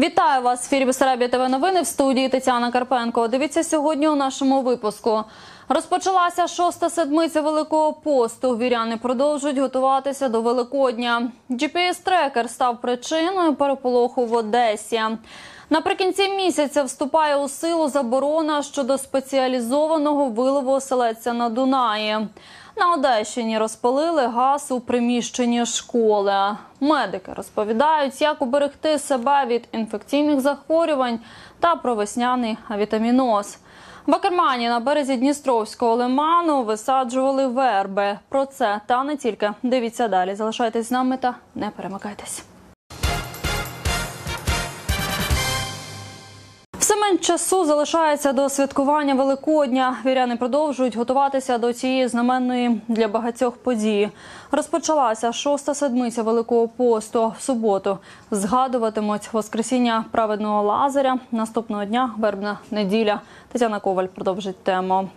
Вітаю вас в ефірі Бесарабія ТВ новини в студії Тетяна Карпенко. Дивіться сьогодні у нашому випуску. Розпочалася шоста седмиця Великого посту. Віряни продовжують готуватися до Великодня. GPS-трекер став причиною переполоху в Одесі. Наприкінці місяця вступає у силу заборона щодо спеціалізованого вилову оселедця на Дунаї. На Одещині розпалили газ у приміщенні школи. Медики розповідають, як уберегти себе від інфекційних захворювань та про весняний авітаміноз. В Акермані на березі Дністровського лиману висаджували верби. Про це та не тільки. Дивіться далі. Залишайтесь з нами та не перемикайтесь. Все часу залишається до святкування Великодня. Віряни продовжують готуватися до цієї знаменної для багатьох події. Розпочалася шоста седмиця Великого посту. В суботу згадуватимуть Воскресіння праведного Лазаря. Наступного дня вербна неділя. Тетяна Коваль продовжить тему.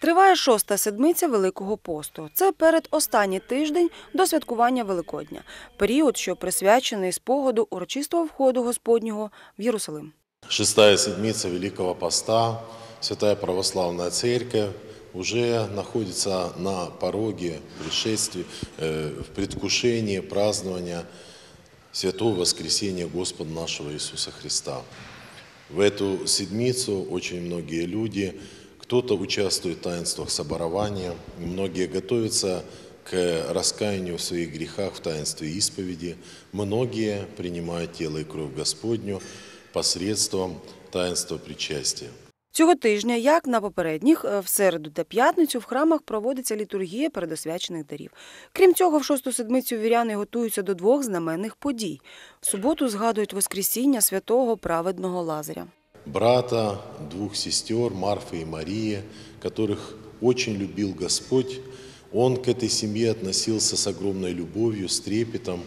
Триває шоста седмиця Великого посту. Це передостанній тиждень до святкування Великодня, період, що присвячений спогаду урочистого входу Господнього в Єрусалим. Шестая седмица Великого Поста, Святая Православная Церковь уже находится на пороге пришествия, э, в предвкушении празднования Святого Воскресения Господа нашего Иисуса Христа. В эту седмицу очень многие люди, кто-то участвует в таинствах соборования, многие готовятся к раскаянию в своих грехах в таинстве исповеди, многие принимают тело и кровь Господню посредством таинства причастия. Цього тижня, як на попередніх, е, в середу та п'ятницю в храмах проводиться літургія передосвячених дарів. Крім цього, в шосту седмицю віряни готуються до двох знаменних подій. В суботу згадують Воскресіння святого праведного Лазаря. Брата, двух сестер, Марфы и Марии, которых очень любил Господь, он к этой семье относился с огромной любовью, с трепетом.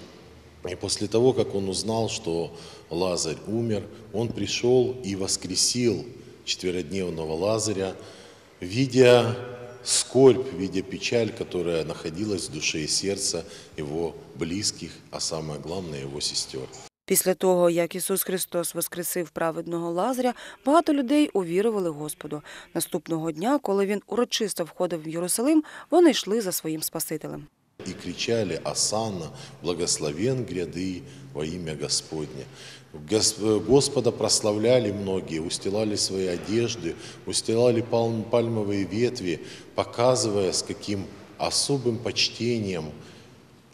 И после того, как он узнал, что Лазарь умер, он пришел и воскресил четверодневного Лазаря, видя скорбь, видя печаль, которая находилась в душе и сердце его близких, а самое главное, его сестер. Після того, як Ісус Христос воскресив праведного Лазаря, багато людей увірували Господу. Наступного дня, коли він урочисто входив в Єрусалим, вони йшли за своїм Спасителем. И кричали «Асанна, благословен гряды во имя Господне». Гос- Господа прославляли многие, устилали свои одежды, устилали пал- пальмовые ветви, показывая, с каким особым почтением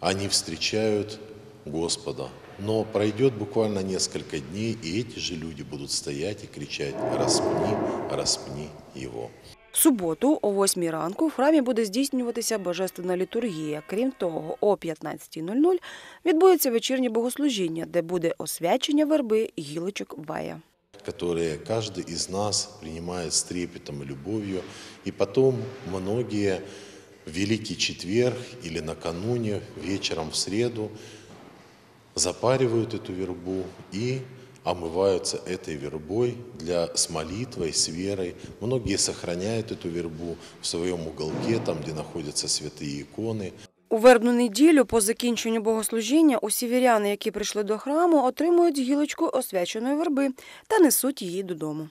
они встречают Господа. Но пройдет буквально несколько дней, и эти же люди будут стоять и кричать «Распни, распни его». В суботу о 8 ранку в храмі буде здійснюватися божественна літургія. Крім того, о 15.00 відбудеться вечірнє богослужіння, де буде освячення верби і гілочок бая. которые каждый из нас принимает с трепетом и любовью. И потом многие в Великий Четверг или накануне, вечером в среду, запаривают эту вербу и омываются этой вербой для, с молитвой, с верой. Многие сохраняют эту вербу в своем уголке, там, где находятся святые иконы. У вербну неділю по закінченню богослужіння усі віряни, які прийшли до храму, отримують гілочку освяченої верби та несуть її додому.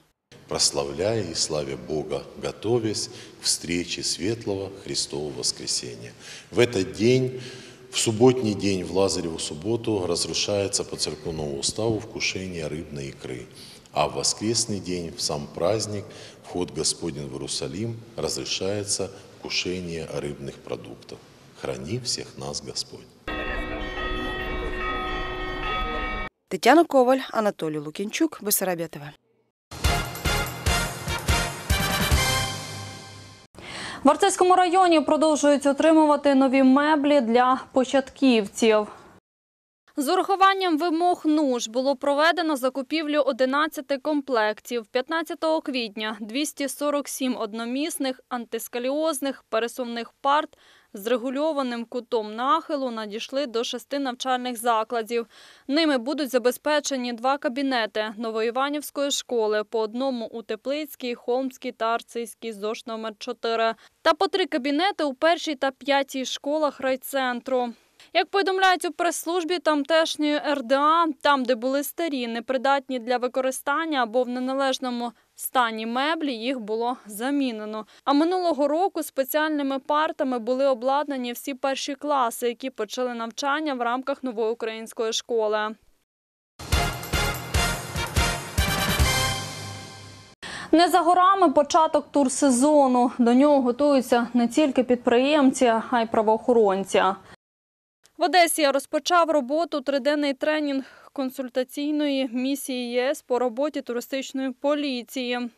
прославляя и славя Бога, готовясь к встрече светлого Христового воскресения. В этот день, в субботний день, в Лазареву субботу, разрушается по церковному уставу вкушение рыбной икры. А в воскресный день, в сам праздник, вход Господень в Иерусалим, разрешается вкушение рыбных продуктов. Храни всех нас Господь. Тетяна Коваль, Анатолій Лукінчук, Бесарабія В Арцизькому районі продовжують отримувати нові меблі для початківців. З урахуванням вимог нуж було проведено закупівлю 11 комплектів. 15 квітня 247 одномісних антискаліозних пересувних парт з регульованим кутом нахилу надійшли до шести навчальних закладів. Ними будуть забезпечені два кабінети Новоіванівської школи, по одному у Теплицькій, Холмській та Арцизькій ЗОШ номер 4 та по три кабінети у першій та п'ятій школах райцентру. Як повідомляють у прес-службі тамтешньої РДА, там, де були старі, непридатні для використання або в неналежному стані меблі, їх було замінено. А минулого року спеціальними партами були обладнані всі перші класи, які почали навчання в рамках нової української школи. Не за горами початок турсезону. До нього готуються не тільки підприємці, а й правоохоронці. В Одесі розпочав роботу триденний тренінг консультаційної місії ЄС по роботі туристичної поліції.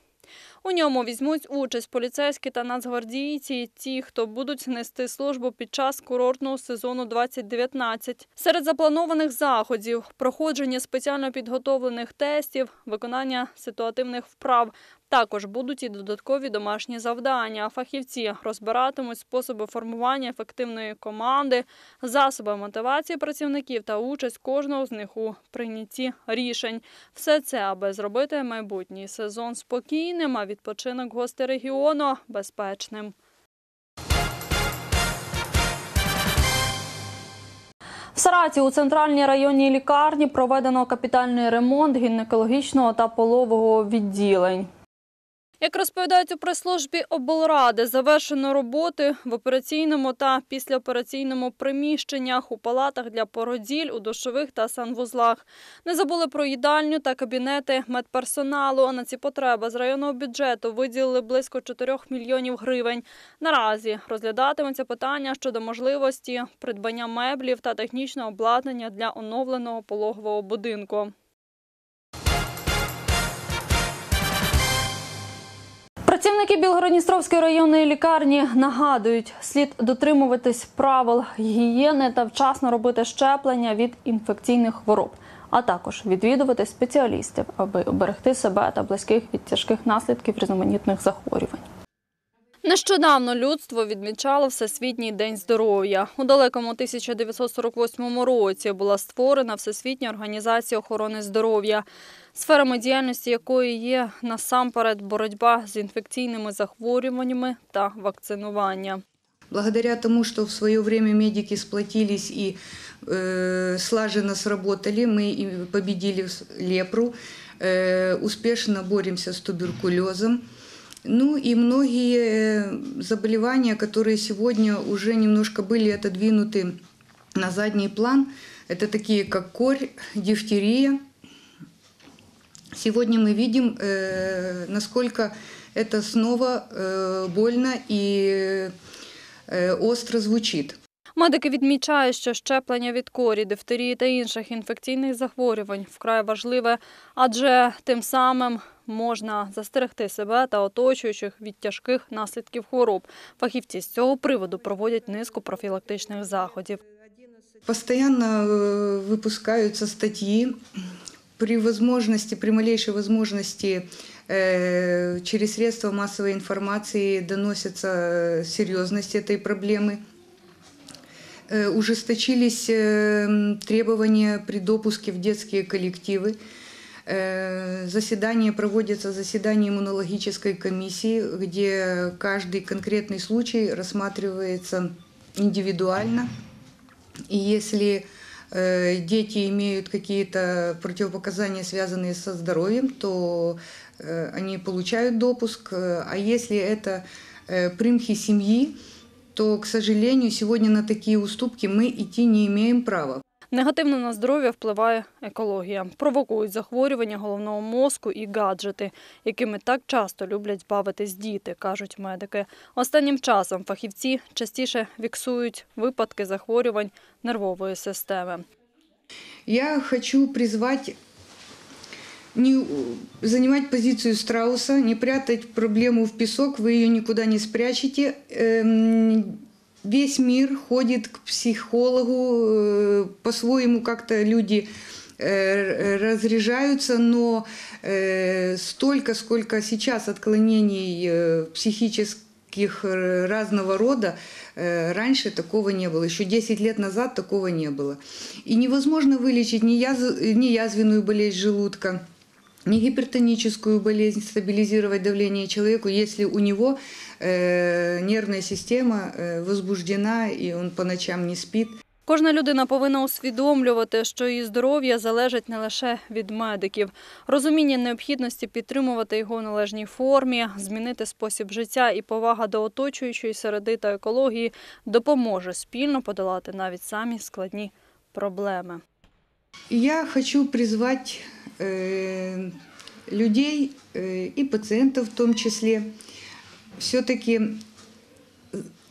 У ньому візьмуть участь поліцейські та нацгвардійці, ті, хто будуть нести службу під час курортного сезону 2019. Серед запланованих заходів проходження спеціально підготовлених тестів, виконання ситуативних вправ. Також будуть і додаткові домашні завдання. Фахівці розбиратимуть способи формування ефективної команди, засоби мотивації працівників та участь кожного з них у прийнятті рішень. Все це, аби зробити майбутній сезон спокійним, а відпочинок гостей регіону безпечним. В Сараті у центральній районній лікарні проведено капітальний ремонт гінекологічного та полового відділень. Як розповідають у прес-службі облради, завершено роботи в операційному та післяопераційному приміщеннях, у палатах для породіль, у душових та санвузлах. Не забули про їдальню та кабінети медперсоналу. А на ці потреби з районного бюджету виділили близько 4 мільйонів гривень. Наразі розглядатиметься питання щодо можливості придбання меблів та технічного обладнання для оновленого пологового будинку. Працівники Білгородністровської районної лікарні нагадують, слід дотримуватись правил гігієни та вчасно робити щеплення від інфекційних хвороб, а також відвідувати спеціалістів, аби оберегти себе та близьких від тяжких наслідків різноманітних захворювань. Нещодавно людство відмічало Всесвітній день здоров'я. У далекому 1948 році була створена Всесвітня організація охорони здоров'я, сферами діяльності якої є насамперед боротьба з інфекційними захворюваннями та вакцинування. Благодаря тому, что в свое время медики сплотились и э, слаженно сработали, мы и победили с- лепру, э, успешно боремся с туберкулезом. Ну и многие э, заболевания, которые сегодня уже немножко были отодвинуты на задний план, это такие как корь, дифтерия. Сегодня мы видим, э, насколько это снова э, больно и э, остро звучит. Медики відмічають, що щеплення від корі, дифтерії та інших інфекційних захворювань вкрай важливе, адже тим самим можна застерегти себе та оточуючих від тяжких наслідків хвороб. Фахівці з цього приводу проводять низку профілактичних заходів. Постоянно э, выпускаются статьи. При возможности, при малейшей возможности э, через средства массовой информации доносится э, серьезность этой проблемы. Э, Ужесточились э, требования при допуске в детские коллективы. Э, Заседания проводятся заседания иммунологической комиссии, где каждый конкретный случай рассматривается индивидуально. И если э, дети имеют какие-то противопоказания, связанные со здоровьем, то э, они получают допуск. Э, А если это э, примхи семьи, то, к сожалению, сегодня на такие уступки мы идти не имеем права. Негативно на здоров'я впливає екологія. Провокують захворювання головного мозку і гаджети, якими так часто люблять бавитись діти, кажуть медики. Останнім часом фахівці частіше фіксують випадки захворювань нервової системи. Я хочу призвать не занимать позицию страуса, не прятать проблему в песок, вы ее никуда не спрячете. Весь мир ходит к психологу, э, по-своему как-то люди э, разряжаются, но э, столько, сколько сейчас отклонений психических разного рода, раньше такого не было. Еще 10 лет назад такого не было. И невозможно вылечить ни, яз- ни язвенную болезнь желудка, гипертоническую болезнь, стабилизировать давление человеку, если у него э, нервная система э, возбуждена и он по ночам не спит. Кожна людина повинна усвідомлювати, що її здоров'я залежить не лише від медиків. Розуміння необхідності підтримувати його в належній формі, змінити спосіб життя і повага до оточуючої середи та екології допоможе спільно подолати навіть самі складні проблеми. Я хочу призвать э, людей э, и пациентов в том числе все-таки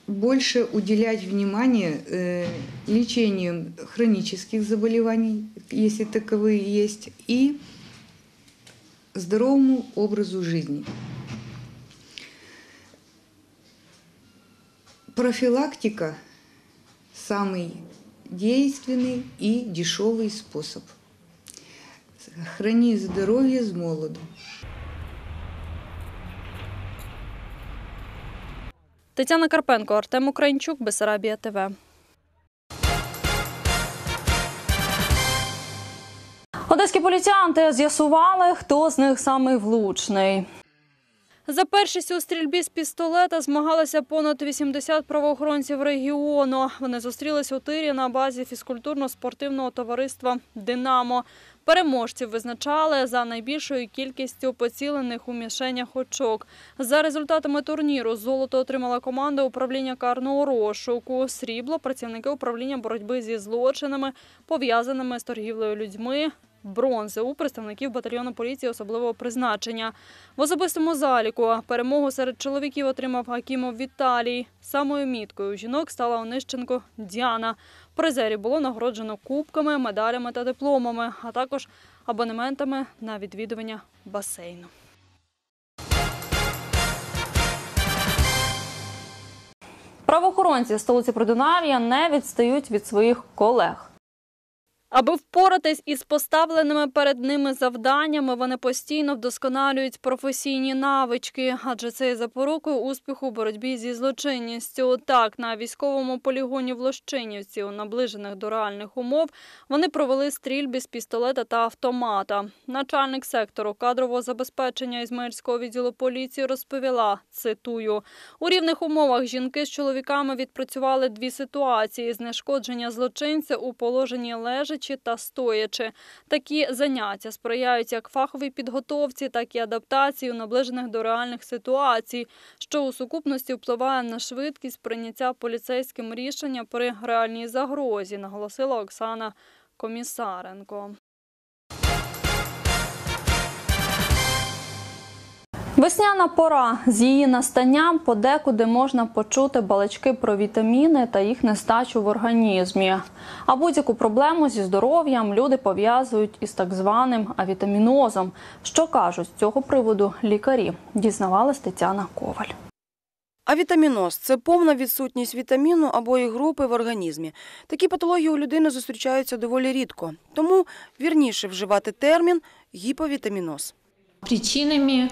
больше уделять внимание э, лечению хронических заболеваний, если таковые есть, и здоровому образу жизни. Профилактика самый действенный и дешевый способ. Храни здоровье с молоду. Тетяна Карпенко, Артем Українчук, Бесарабія ТВ. Одеські поліціянти з'ясували, хто з них самий влучний. За першість у стрільбі з пістолета змагалися понад 80 правоохоронців регіону. Вони зустрілись у тирі на базі фізкультурно-спортивного товариства Динамо. Переможців визначали за найбільшою кількістю поцілених у мішенях очок. За результатами турніру золото отримала команда управління карного розшуку. Срібло працівники управління боротьби зі злочинами, пов'язаними з торгівлею людьми. Бронзи у представників батальйону поліції особливого призначення. В особистому заліку перемогу серед чоловіків отримав Акімов Віталій. Самою міткою жінок стала Онищенко Діана. Призерів було нагороджено кубками, медалями та дипломами, а також абонементами на відвідування басейну. Правоохоронці столиці Придунав'я не відстають від своїх колег. Аби впоратись із поставленими перед ними завданнями, вони постійно вдосконалюють професійні навички, адже це є запорукою успіху у боротьбі зі злочинністю. Так, на військовому полігоні в Лощинівці, у наближених до реальних умов, вони провели стрільби з пістолета та автомата. Начальник сектору кадрового забезпечення Ізмаїльського відділу поліції розповіла, цитую, у рівних умовах жінки з чоловіками відпрацювали дві ситуації: знешкодження злочинця у положенні лежачи та стоячи. Такі заняття сприяють як фаховій підготовці, так і адаптації у наближених до реальних ситуацій, що у сукупності впливає на швидкість прийняття поліцейським рішення при реальній загрозі, наголосила Оксана Комісаренко. Весняна пора з її настанням подекуди можна почути балачки про вітаміни та їх нестачу в організмі. А будь-яку проблему зі здоров'ям люди пов'язують із так званим авітамінозом. Що кажуть з цього приводу лікарі? Дізнавалась Тетяна Коваль. Авітаміноз – це повна відсутність вітаміну або їх групи в організмі. Такі патології у людини зустрічаються доволі рідко, тому вірніше вживати термін гіповітаміноз. Причинами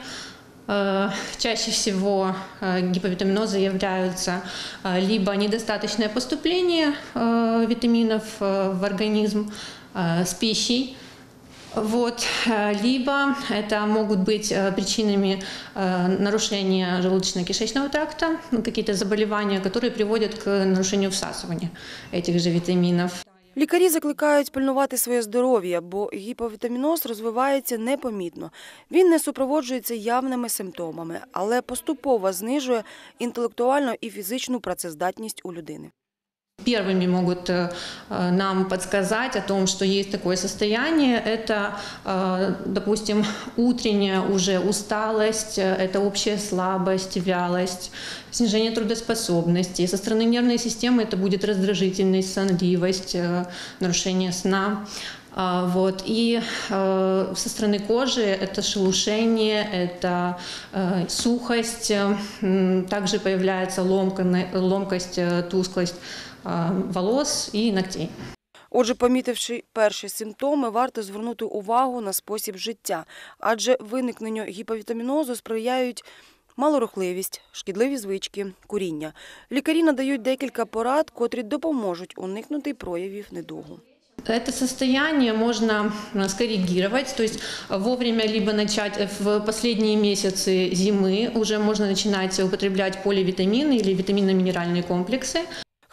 чаще всего э, гиповитаминоза являются э, либо недостаточное поступление э, витаминов э, в организм э, с пищей, вот, э, либо это могут быть э, причинами э, нарушения желудочно-кишечного тракта, ну, какие-то заболевания, которые приводят к нарушению всасывания этих же витаминов. Лікарі закликають пильнувати своє здоров'я, бо гіповітаміноз розвивається непомітно. Він не супроводжується явними симптомами, але поступово знижує інтелектуальну і фізичну працездатність у людини. Первыми могут э, нам подсказать о том, что есть такое состояние. Это, э, допустим, утренняя уже усталость, э, это общая слабость, вялость, снижение трудоспособности. Со стороны нервной системы это будет раздражительность, сонливость, нарушение сна. А, Вот. И со стороны кожи это шелушение, это сухость, также появляется ломкость, тусклость волос и ногтей. Отже, помітивши перші симптоми, варто звернути увагу на спосіб життя, адже виникненню гіповітамінозу сприяють малорухливість, шкідливі звички, куріння. Лікарі надають декілька порад, котрі допоможуть уникнути проявів недугу. Это состояние можно э, скоррегировать, то есть э, вовремя либо начать э, в последние месяцы зимы, уже можно начинать употреблять поливитамины или витаминно-минеральные комплексы.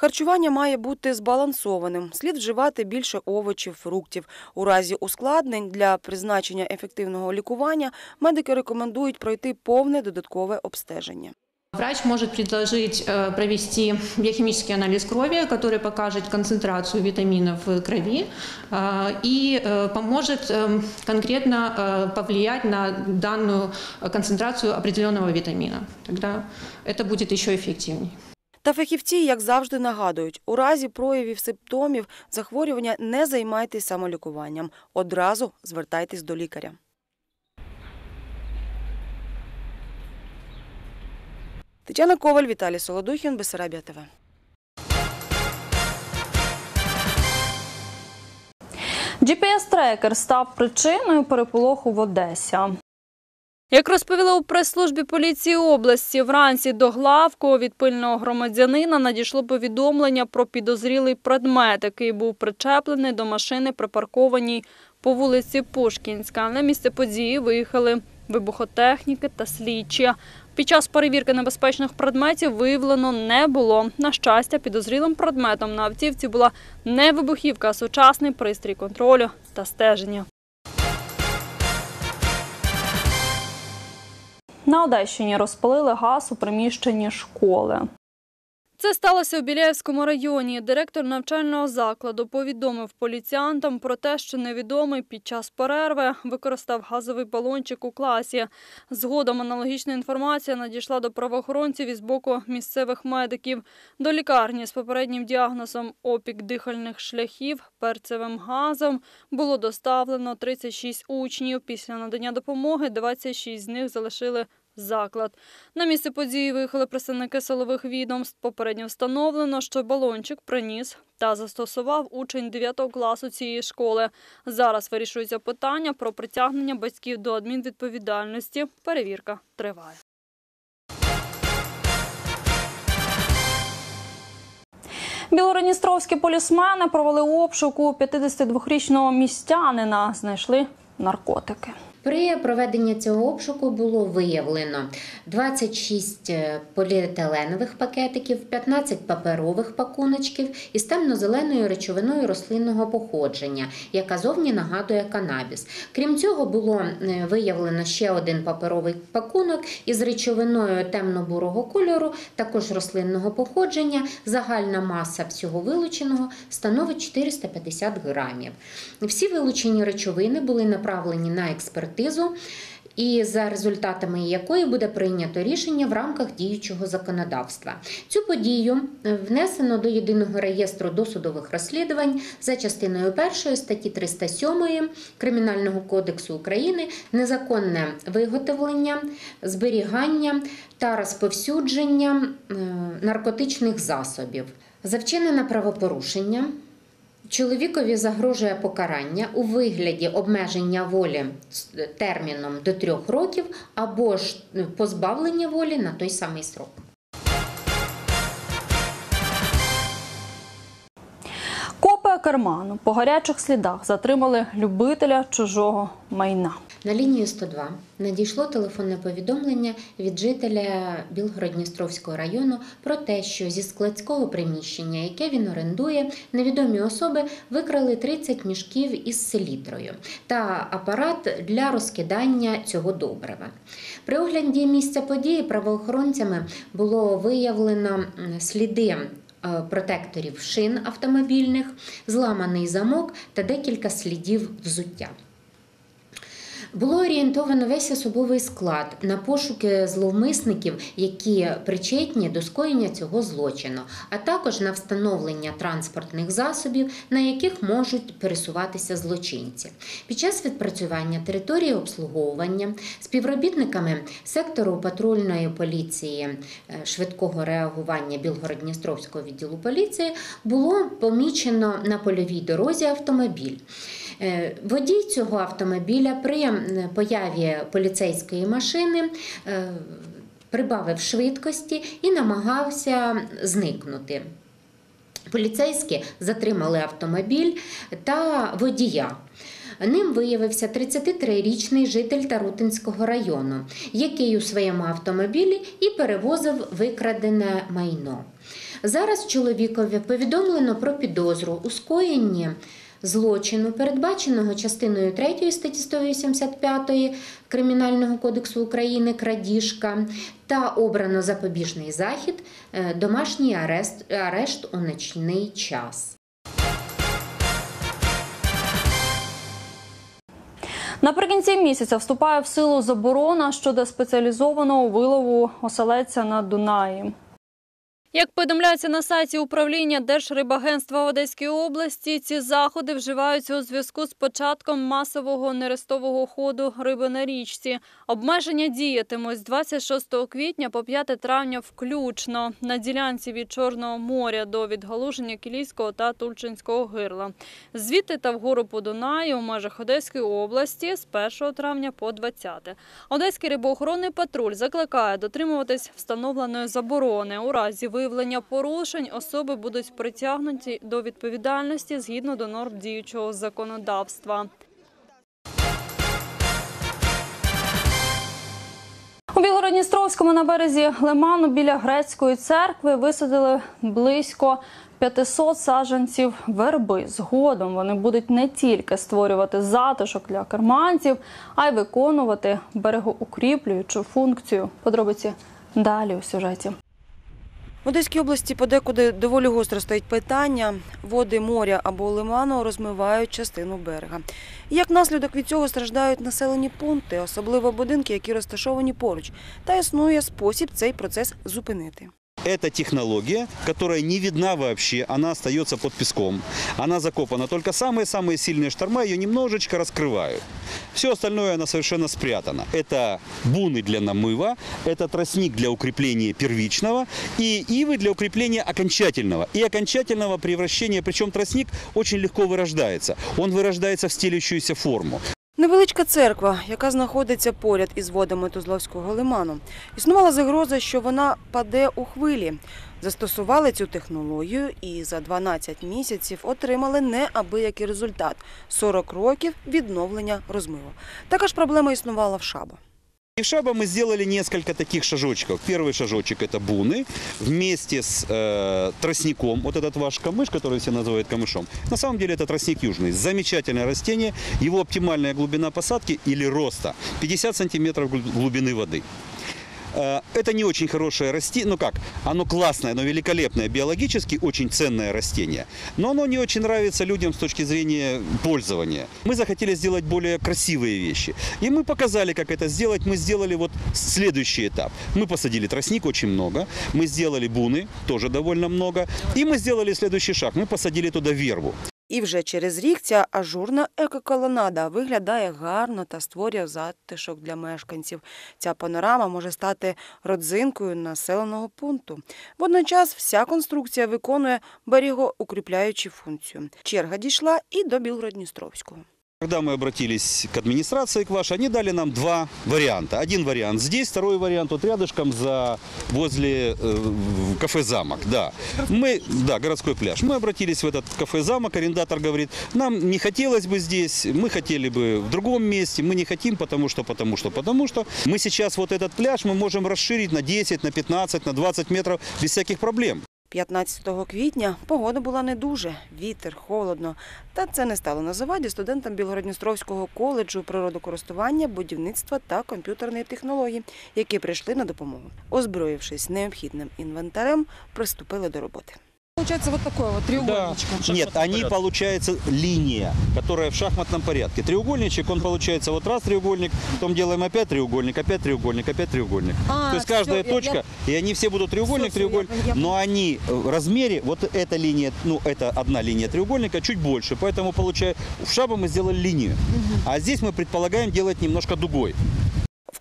Харчування має бути збалансованим. Слід вживати більше овочів, фруктів. У разі ускладнень для призначення ефективного лікування медики рекомендують пройти повне додаткове обстеження. Врач может предложить э, провести биохимический анализ крови, который покажет концентрацию витаминов в крови э, и э, поможет э, конкретно э, повлиять на данную э, концентрацию определенного витамина. Тогда это будет еще эффективнее. Та фахівці, як завжди, нагадують, у разі проявів симптомів захворювання не займайтесь самолікуванням. Одразу звертайтесь до лікаря. Тетяна Коваль, Віталій Солодухін, Бесарабія ТВ. GPS-трекер став причиною переполоху в Одесі. Як розповіли у прес-службі поліції області, вранці до главку від пильного громадянина надійшло повідомлення про підозрілий предмет, який був причеплений до машини, припаркованій по вулиці Пушкінська. На місце події виїхали вибухотехніки та слідчі. Під час перевірки небезпечних предметів виявлено не було. На щастя, підозрілим предметом на автівці була не вибухівка, а сучасний пристрій контролю та стеження. На Одещині розпалили газ у приміщенні школи. Це сталося у Біляєвському районі. Директор навчального закладу повідомив поліціянтам про те, що невідомий під час перерви використав газовий балончик у класі. Згодом аналогічна інформація надійшла до правоохоронців із боку місцевих медиків. До лікарні з попереднім діагнозом опік дихальних шляхів перцевим газом було доставлено 36 учнів. Після надання допомоги 26 з них залишили заклад. На місце події виїхали представники силових відомств. Попередньо встановлено, що балончик приніс та застосував учень 9 класу цієї школи. Зараз вирішується питання про притягнення батьків до адмінвідповідальності. Перевірка триває. Білороністровські полісмени провели обшук у 52-річного містянина. Знайшли наркотики. При проведенні цього обшуку було виявлено 26 поліетиленових пакетиків, 15 паперових пакуночків із темно-зеленою речовиною рослинного походження, яка зовні нагадує канабіс. Крім цього, було е, виявлено ще один паперовий пакунок із речовиною темно-бурого кольору, також рослинного походження. Загальна маса всього вилученого становить 450 грамів. Всі вилучені речовини були направлені на експертизу, і за результатами якої буде прийнято рішення в рамках діючого законодавства. Цю подію е, внесено до єдиного реєстру досудових розслідувань за частиною 1 статті 307 Кримінального кодексу України незаконне виготовлення, зберігання та розповсюдження е, наркотичних засобів. За вчинене правопорушення Чоловікові загрожує покарання у вигляді обмеження волі з терміном до трьох років або ж е, позбавлення волі на той самий срок. Копи Керману по гарячих слідах затримали любителя чужого майна. На лінію 102 надійшло телефонне повідомлення від жителя Білгород-Дністровського району про те, що зі складського приміщення, яке він орендує, невідомі особи викрали 30 мішків із селітрою та апарат для розкидання цього добрива. При огляді місця події правоохоронцями було виявлено сліди протекторів шин автомобільних, зламаний замок та декілька слідів взуття. Було орієнтовано весь особовий склад на пошуки зловмисників, які причетні до скоєння цього злочину, а також на встановлення транспортних засобів, на яких можуть пересуватися злочинці. Під час відпрацювання території обслуговування співробітниками сектору патрульної поліції е, швидкого реагування Білгород-Дністровського відділу поліції було помічено на польовій дорозі автомобіль. Е, Водій цього автомобіля при появі поліцейської машини е, прибавив швидкості і намагався зникнути. Поліцейські затримали автомобіль та водія. Ним виявився 33-річний житель Тарутинського району, який у своєму автомобілі і перевозив викрадене майно. Зараз чоловікові повідомлено про підозру у скоєнні злочину, передбаченого частиною 3 статті 185 Кримінального кодексу України крадіжка, та обрано запобіжний захід е, домашній арест, арешт у ночний час. Наприкінці місяця вступає в силу заборона щодо спеціалізованого вилову оселедця на Дунаї. Як повідомляється на сайті управління Держрибагентства в Одеській області, ці заходи вживаються у зв'язку з початком масового нерестового ходу риби на річці. Обмеження діятимуть з 26 квітня по 5 травня включно на ділянці від Чорного моря до відгалуження Кілійського та Тульчинського гирла. Звідти та вгору по Дунаю у межах Одеської області з 1 травня по 20. Одеський рибоохоронний патруль закликає дотримуватись встановленої заборони. У разі виявлення порушень особи будуть притягнуті до відповідальності згідно до норм діючого законодавства. У Білгородністровському на березі Лиману біля грецької церкви висадили близько 500 саджанців верби. Згодом вони будуть не тільки створювати затишок для карманців, а й виконувати берегоукріплюючу функцію. Подробиці далі у сюжеті. В Одеській області подекуди доволі гостро стоїть питання. Води моря або лиману розмивають частину берега. Як наслідок від цього страждають населені пункти, особливо будинки, які розташовані поруч. Та існує спосіб цей процес зупинити. Это технология, которая не видна вообще, она остается под песком. Она закопана, только самые-самые сильные шторма ее немножечко раскрывают. Все остальное она совершенно спрятана. Это буны для намыва, это тростник для укрепления первичного и ивы для укрепления окончательного. И окончательного превращения, причем тростник очень легко вырождается. Он вырождается в стелющуюся форму. Невеличка церква, яка знаходиться поряд із водами Тузловського лиману. Існувала загроза, що вона паде у хвилі. Застосували цю технологію і за 12 місяців отримали неабиякий результат – 40 років відновлення розмиву. Така ж проблема існувала в Шабо. И в Шаба мы сделали несколько таких шажочков. Первый шажочек это буны вместе с э, тростником. Вот этот ваш камыш, который все называют камышом. На самом деле это тростник южный. Замечательное растение. Его оптимальная глубина посадки или роста 50 сантиметров глуб- глубины воды. Э, Это не очень хорошее растение, ну как, оно классное, оно великолепное, биологически очень ценное растение, но оно не очень нравится людям с точки зрения пользования. Мы захотели сделать более красивые вещи, и мы показали, как это сделать. Мы сделали вот следующий этап. Мы посадили тростник очень много, мы сделали буны, тоже довольно много, и мы сделали следующий шаг, мы посадили туда вербу. І вже через рік ця ажурна екоколонада виглядає гарно та створює затишок для мешканців. Ця панорама може стати родзинкою населеного пункту. Водночас вся конструкція виконує берегоукріпляючу функцію. Черга дійшла і до Білгород-Дністровського. Когда мы обратились к администрации, к вашей, они дали нам два варианта. Один вариант здесь, второй вариант вот рядышком за возле э, в кафе «Замок». Да. Мы, да, городской пляж. Мы обратились в этот кафе «Замок», арендатор говорит, нам не хотелось бы здесь, мы хотели бы в другом месте, мы не хотим, потому что, потому что, потому что. Мы сейчас вот этот пляж мы можем расширить на 10, на 15, на 20 метров без всяких проблем. 15 квітня погода була не дуже, вітер, холодно. Та це не стало на заваді студентам Білгородністровського коледжу природокористування, будівництва та комп'ютерної технології, які прийшли на допомогу. Озброївшись необхідним інвентарем, приступили до роботи. Получается вот такой вот треугольничек. Нет, они, получается, линия, которая в шахматном порядке. Треугольничек, он получается вот раз треугольник, потом делаем опять треугольник, опять треугольник, опять треугольник. А, То есть каждая всё, я- точка, и они все будут треугольник, я треугольник, пон- я но они в размере, вот эта линия, ну это одна линия треугольника, чуть больше, поэтому получается, в шабе мы сделали линию, а здесь мы предполагаем делать немножко дугой.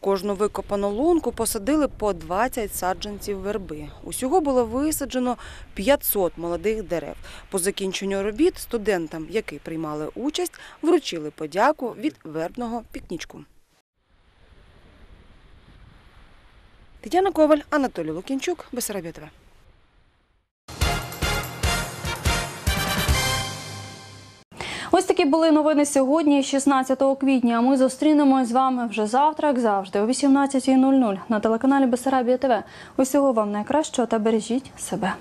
Кожну викопану лунку посадили по 20 саджанців верби. Усього було висаджено 500 молодих дерев. По закінченню робіт студентам, які приймали участь, вручили подяку від вербного пікнічку. Тетяна Коваль, Анатолій Лукінчук, Бесарабія. Ось такі були новини сьогодні, 16 квітня. А ми зустрінемось з вами вже завтра, як завжди, о 18.00 на телеканалі Бесарабія ТВ. Усього вам найкращого та бережіть себе.